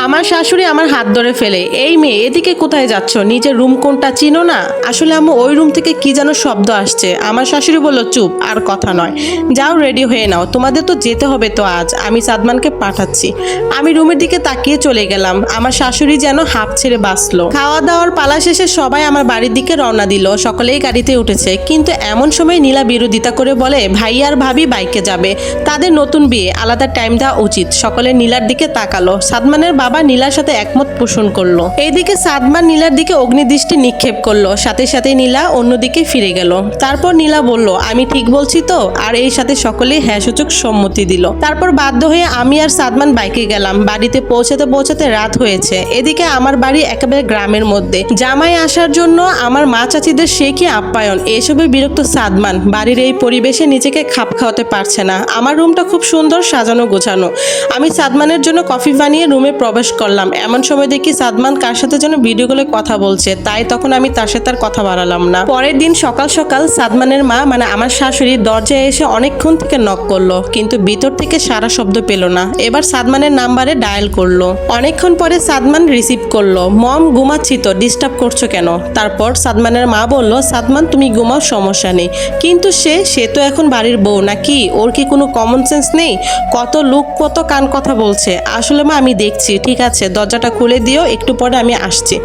আমার শাশুড়ি আমার হাত ধরে ফেলে, এই মেয়ে, এদিকে কোথায় যাচ্ছ? নিজের রুম কোনটা চিনো না? আসলে আম্মু, ওই রুম থেকে কি যেন শব্দ আসছে। আমার শাশুড়ি বলল, চুপ, আর কথা নয়। যাও, রেডি হয়ে নাও। তোমাদের তো যেতে হবে তো আজ। আমি সাদমানকে পাঠাচ্ছি। আমি রুমের দিকে তাকিয়ে চলে গেলাম। আমার শাশুড়ি যেন হাফ ছেড়ে বাঁচলো। খাওয়া দাওয়ার পালা শেষে সবাই আমার বাড়ির দিকে রওনা দিল। সকলেই গাড়িতে উঠেছে। কিন্তু এমন সময় নীলা বিরোধিতা করে বলে, ভাই আর ভাবি বাইকে যাবে। তাদের নতুন বিয়ে। আলাদা টাইম দেওয়া উচিত। সকলে নীলার দিকে তাকালো। সাদমানের বাবা নীলার সাথে একমত পোষণ করল। এইদিকে সাদমান নীলার দিকে অগ্নিদৃষ্টি নিক্ষেপ করল। সাথে সাথে নীলা অন্যদিকে ফিরে গেল। তারপর নীলা বলল, আমি ঠিক বলছি তো? আর এই সাথে সকলেই হ্যাঁ সূচক সম্মতি দিল। তারপর বাধ্য হয়ে আমি আর সাদমান বাইকে গেলাম। বাড়িতে পৌঁছাতে পৌঁছাতে রাত হয়েছে। এদিকে আমার বাড়ি একেবারে গ্রামের মধ্যে। জামাই আসার জন্য আমার মা চাচিদের সে কি আপ্যায়ন? এসবে বিরক্ত সাদমান। বাড়ির এই পরিবেশে নিজেকে খাপ খাওয়াতে পারছে না। আমার রুমটা খুব সুন্দর সাজানো গোছানো। আমি সাদমানের জন্য কফি বানিয়ে রুমে প্রবেশ করলাম। এমন সময় দেখি সাদমান কার সাথে যেন ভিডিও কলে কথা বলছে। তাই তখন আমি তার সাথে আর কথা বাড়ালাম না। পরের দিন সকাল সকাল সাদমানের মা মানে আমার শাশুড়ি, দরজায় এসে অনেকক্ষণ থেকে নক করল, কিন্তু ভিতর থেকে সারা শব্দ পেল না। এবার সাদমানের নাম্বারে ডায়াল করল। অনেকক্ষণ পরে সাদমান রিসিভ করল। মম, ঘুমাচ্ছি তো ডিস্টার্ব করছ কেন? তারপর সাদমানের মা বলল, সাদমান, তুমি ঘুমাও, সমস্যা নেই। কিন্তু সে সে তো এখন বাড়ির বউ নাকি? ওর কি কোনো কমন সেন্স নেই? কত লোক, কত কান কথা বলছে? আসলে মা, আমি দেখছি। ঠিক আছে, দরজাটা খুলে দিও, একটু পরে আমি আসছি।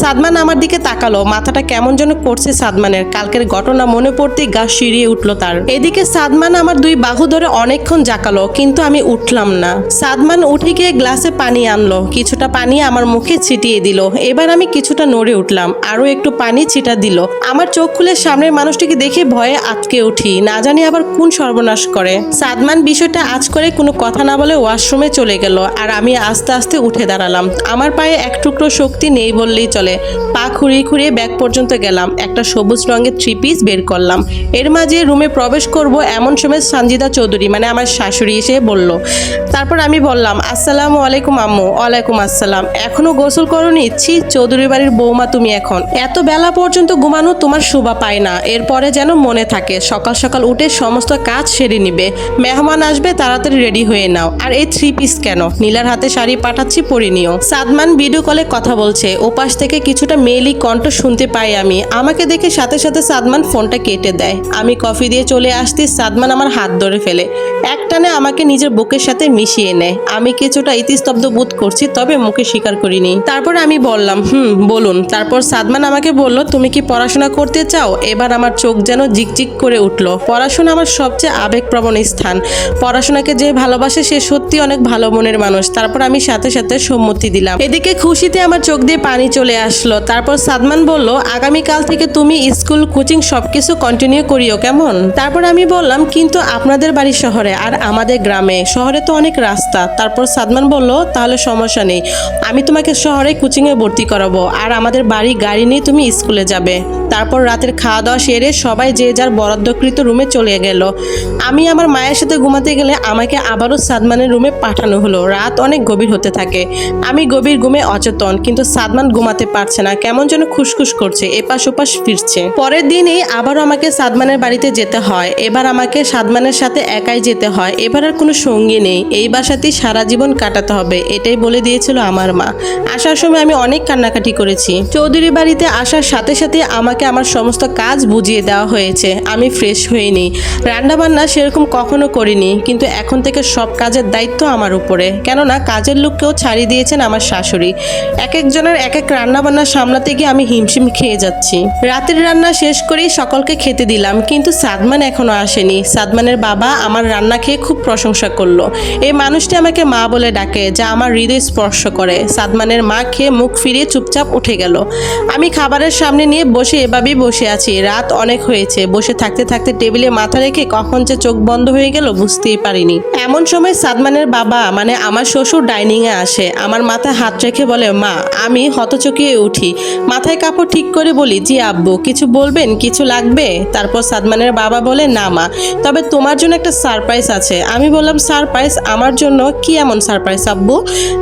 সাদমান আমার দিকে তাকালো, মাথাটা কেমন যেন করছে সাদমানের। কালকের ঘটনা মনে পড়তেই গা শিরিয়ে উঠল তার। এদিকে সাদমান আমার দুই বাহু ধরে অনেকক্ষণ জাকালো, কিন্তু আমি উঠলাম না। সাদমান উঠে গিয়ে গ্লাসে পানি আনলো, কিছুটা পানি আমার মুখে ছিটিয়ে দিল। এবার আমি কিছুটা নড়ে উঠলাম, আরও একটু পানি ছিটা দিল। আমার চোখ খুলে সামনের মানুষটিকে দেখে ভয়ে আটকে উঠি, না জানি আবার কোন সর্বনাশ করে। সাদমান বিষয়টা আজ করে কোনো কথা না বলে ওয়াশরুমে চলে গেল, আর আমি আস্তে আস্তে উঠে দাঁড়ালাম। আমার পায়ে এক টুকরো শক্তি নেই বললেই চলে। পা খুঁড়িয়ে খুঁড়িয়ে ব্যাগ পর্যন্ত গেলাম। একটা সবুজ রঙের থ্রি পিস বের করলাম। এর মাঝে রুমে প্রবেশ করব এমন সময় সঞ্জিদা চৌধুরী মানে আমার শাশুড়ি এসে বলল, তারপর আমি বললাম, আসসালামু আলাইকুম আম্মু, ওয়ালাইকুম আসসালাম। এখনও গোসল করনি? ইচ্ছি চৌধুরী বাড়ির বৌমা তুমি এখন। এত বেলা পর্যন্ত ঘুমানো তোমার শোভা পায় না। এরপরে যেন মনে থাকে, সকাল সকাল উঠে সমস্ত কাজ সেরে নিবে। মেহমান আসবে, তাড়াতাড়ি রেডি হয়ে নাও। আর এই থ্রি পিস কেন? নীলার হাতে শাড়ি পাঠাচ্ছি পরে নিও। সাদমান ভিডিও কলে কথা বলছে, ওপাশ থেকে কিছুটা মেয়েলি কণ্ঠ শুনতে পাই আমি। আমাকে দেখে সাথে সাথে সাদমান ফোনটা কেটে দেয়। আমি কফি দিয়ে চলে আসতে সাদমান আমার হাত ধরে ফেলে। একটানে আমাকে নিজের বুকের সাথে মিশিয়ে নেয়। আমি কিছুটা ইতিস্তব্ধ বোধ করছি, তবে মুখে স্বীকার করিনি। তারপর আমি বললাম, হুম, বলুন। তারপর সাদমান আমাকে বলল, তুমি কি পড়াশোনা করতে চাও? এবার আমার চোখ যেন জিকজিক করে উঠল। পড়াশোনা আমার সবচেয়ে আবেগপ্রবণ স্থান। পড়াশোনাকে যে ভালোবাসে, সে সত্যি অনেক ভালো মনের মানুষ। তারপর আমি সাথে সাথে সম্মতি দিলাম। এদিকে খুশিতে আমার চোখ দিয়ে পানি চলে আসলো। তারপর সাদমান বলল, আগামীকাল থেকে তুমি স্কুল কোচিং সবকিছু কন্টিনিউ করিও কেমন? তারপর আমি বললাম, কিন্তু আপনাদের বাড়ি শহরে আর আমাদের গ্রামে। শহরে তো অনেক রাস্তা। তারপর সাদমান বলল, তাহলে সমস্যা নেই। আমি তোমাকে শহরে কোচিংয়ে ভর্তি করাবো। আর আমাদের বাড়ি গাড়ি নিয়ে তুমি স্কুলে যাবে। তারপর রাতের খাওয়া দাওয়া সেরে সবাই যে যার বরাদ্দকৃত রুমে চলে গেল। আমি আমার মায়ের সাথে ঘুমাতে গেলে আমাকে আবারও সাদমানের রুমে পাঠানো হলো। রাত অনেক গভীর হতে থাকে। আমি গভীর ঘুমে অচেতন, কিন্তু সাদমান ঘুমাতে পারছে না। কেমন যেন খুসখুস করছে, এপাশ ওপাশ ফিরছে। পরের দিনই আবারও আমাকে সাদমানের বাড়িতে যেতে হয়। এবার আমাকে সাদমানের সাথে একাই যেতে হয়। এবার আর কোনো সঙ্গী নেই। এই বাসাতেই সারা জীবন কাটাতে হবে, এটাই বলে দিয়েছিল আমার মা। আসার সময় আমি অনেক কান্নাকাটি করেছি। চৌধুরী বাড়িতে আসার সাথে সাথে আমাকে আমার সমস্ত কাজ বুঝিয়ে দেওয়া হয়েছে। আমি ফ্রেশ হইনি। রান্নাবান্না সেরকম কখনো করিনি, কিন্তু এখন থেকে সব কাজের দায়িত্ব আমার উপরে। কেননা কাজের লোককেও ছাড়িয়ে দিয়েছেন আমার শাশুড়ি। এক একজনের এক এক রান্নাবান্না সামলাতে গিয়ে আমি হিমশিম খেয়ে যাচ্ছি। রাতের রান্না শেষ করেই সকলকে খেতে দিলাম, কিন্তু সাদমান এখনও আসেনি। সাদমানের বাবা আমার রান্না খেয়ে খুব প্রশংসা করল। এই মানুষটি আমাকে মা বলে ডাকে, যা আমার হৃদয় স্পর্শ করে। সাদমানের মা খেয়ে মুখ ফিরিয়ে চুপচাপ উঠে গেল। আমি খাবারের সামনে নিয়ে বসে এভাবেই বসে আছি। রাত অনেক হয়েছে। বসে থাকতে থাকতে টেবিলে মাথা রেখে কখন যে চোখ বন্ধ হয়ে গেল বুঝতেই পারিনি। এমন সময় সাদমানের বাবা মানে আমার শ্বশুর ডাইনিং এ আসে। আমার মাথায় হাত রেখে বলে, মা, আমি হতচকিয়ে উঠি। মাথায় কাপড় ঠিক করে বলি, জি আব্বু, কিছু বলবেন? কিছু লাগবে? তারপর সাদমানের বাবা বলে, না, মা, তবে তোমার জন্য একটা সারপ্রাইজ আছে। আমি বললাম, সারপ্রাইজ? আমার জন্য কি এমন সারপ্রাইজ আব্বু?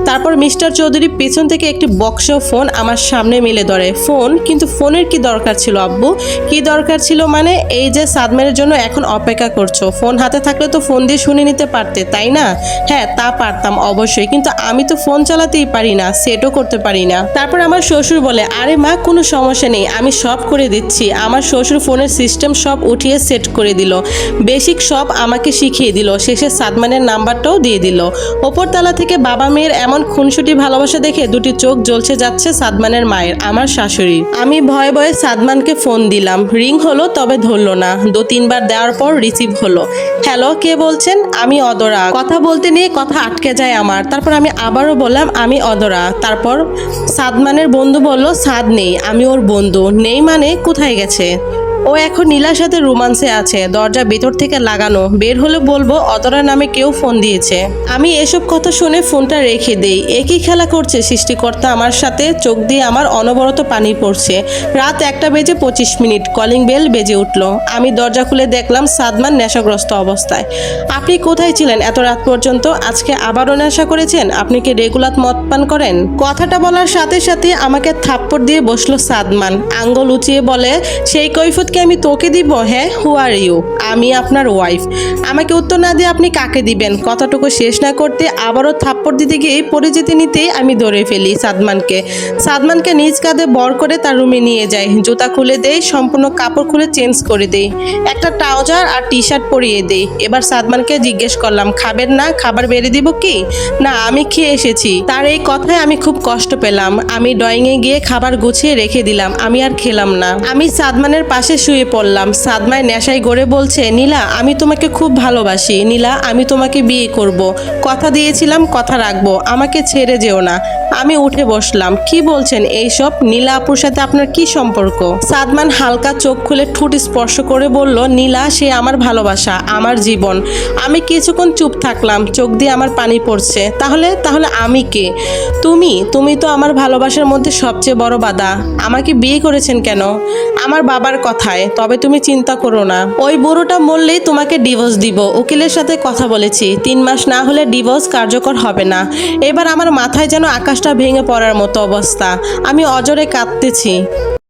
তারপর মিস্টার চৌধুরী পেছন থেকে একটি বক্স ফোন আমার সামনে মিলে ধরে। ফোন? কিন্তু ফোনের কি দরকার ছিল আব্বু? কি দরকার ছিল মানে? এই যে সাদমানের জন্য এখন অপেক্ষা করছ। ফোন হাতে থাকলে তো ফোন দিয়ে শুনে নিতে পারতে, তাই না? হ্যাঁ তা পারতাম, অবশ্যই। কিন্তু আমি তো ফোন চালাতেই পারি না সেটও করতে পারি না। তারপর আমার শ্বশুর বলে, আরে মা, কোনো সমস্যা নেই, আমি সব করে দিচ্ছি। আমার শ্বশুর ফোনের সিস্টেম সব উঠিয়ে সেট করে দিল। বেসিক সব আমাকে শিখিয়ে দিল। শেষে সাদমানের নাম্বারটাও দিয়ে দিল। ওপরতলা থেকে বাবা মেয়ের এমন খুনসুটি ভালোবাসা দেখে দুটি চোখ জ্বলছে যাচ্ছে সাদমানের মায়ের, আমার শাশুড়ি। আমি ভয়ে ভয়ে সাদমানকে ফোন দিলাম। রিং হলো, তবে ধরলো না। দু, তিনবার দেওয়ার পর রিসিভ হলো। হ্যালো, কে বলছেন? আমি অদরা। কথা বলতে নিয়ে কথা আটকে যায় আমার। তারপর আমি আবারও বললাম, আমি অদরা তারপর সাদমানের বন্ধু বলল, সাদ নেই, আমি ওর বন্ধু। নেই মানে কোথায় গেছে? ও এখন নীলার সাথে রোমান্সে আছে। দরজা ভেতর থেকে লাগানো। বের হলে বলব অতরা নামে কেউ ফোন দিয়েছে। আমি এসব কথা শুনে ফোনটা রেখে দেই। একই খেলা করছে সৃষ্টিকর্তা আমার সাথে। চোখ দিয়ে আমার অনবরত পানি পড়ছে। রাত একটা বেজে পঁচিশ মিনিট। কলিং বেল বেজে উঠল। আমি দরজা খুলে দেখলাম সাদমান নেশাগ্রস্ত অবস্থায়। আপনি কোথায় ছিলেন এত রাত পর্যন্ত? আজকে আবারও নেশা করেছেন? আপনি কি রেগুলার মদ পান করেন? কথাটা বলার সাথে সাথে আমাকে থাপ্পড় দিয়ে বসল সাদমান। আঙ্গুল উঁচিয়ে বলে, সেই কৈফতকে আমি তোকে দিব হ্যাঁ? হু আর ইউ আমি আপনার ওয়াইফ আমাকে উত্তর না দিয়ে আপনি কাকে দিবেন? কথাটুকু শেষ না করতে আবারও থাপ্পড় দিতে গিয়ে পড়ে যেতে নিতেই আমি ধরে ফেলি সাদমানকে। সাদমানকে নিজ কাঁধে বর করে তার রুমে নিয়ে যাই জুতা খুলে দেই, সম্পূর্ণ কাপড় খুলে চেঞ্জ করে দেই। একটা ট্রাউজার আর টি শার্ট পরিয়ে দেই। এবার সাদমানকে জিজ্ঞেস করলাম, খাবেন না? খাবার বেড়ে দিব কি? না, আমি খেয়ে এসেছি। তার এই কথায় আমি খুব কষ্ট পেলাম। আমি ড্রয়িংয়ে গিয়ে খাবার গুছিয়ে রেখে দিলাম। আমি আর খেলাম না। আমি সাদমানের পাশে শুয়ে পড়লাম। সাদমায় নেশায় গড়ে বলছে, নীলা, আমি তোমাকে খুব ভালোবাসি। নীলা, আমি তোমাকে বিয়ে করব। কথা দিয়েছিলাম, কথা রাখব। আমাকে ছেড়ে যেও না। আমি উঠে বসলাম। কি বলছেন এইসব? নীলা আপুর সাথে আপনার কি সম্পর্ক? সাদমান হালকা চোখ খুলে ঠোঁট স্পর্শ করে বলল, নীলা, সে আমার ভালোবাসা, আমার জীবন। আমি কিছুক্ষণ চুপ থাকলাম, চোখ দিয়ে আমার পানি পড়ছে। তাহলে তাহলে আমি কে? তুমি? তুমি তো আমার ভালোবাসার মধ্যে সবচেয়ে বড় বাধা। আমাকে বিয়ে করেছেন কেন? আমার বাবার কথায় তবে তুমি চিন্তা করো না। ওই বুড়োটা মরলেই তোমাকে ডিভোর্স দিব। উকিলের সাথে কথা বলেছি। তিন মাস না হলে ডিভোর্স কার্যকর হবে না। এবার আমার মাথায় যেন আকাশটা ভেঙে পড়ার মতো অবস্থা। আমি অজরে কাঁদতেছি।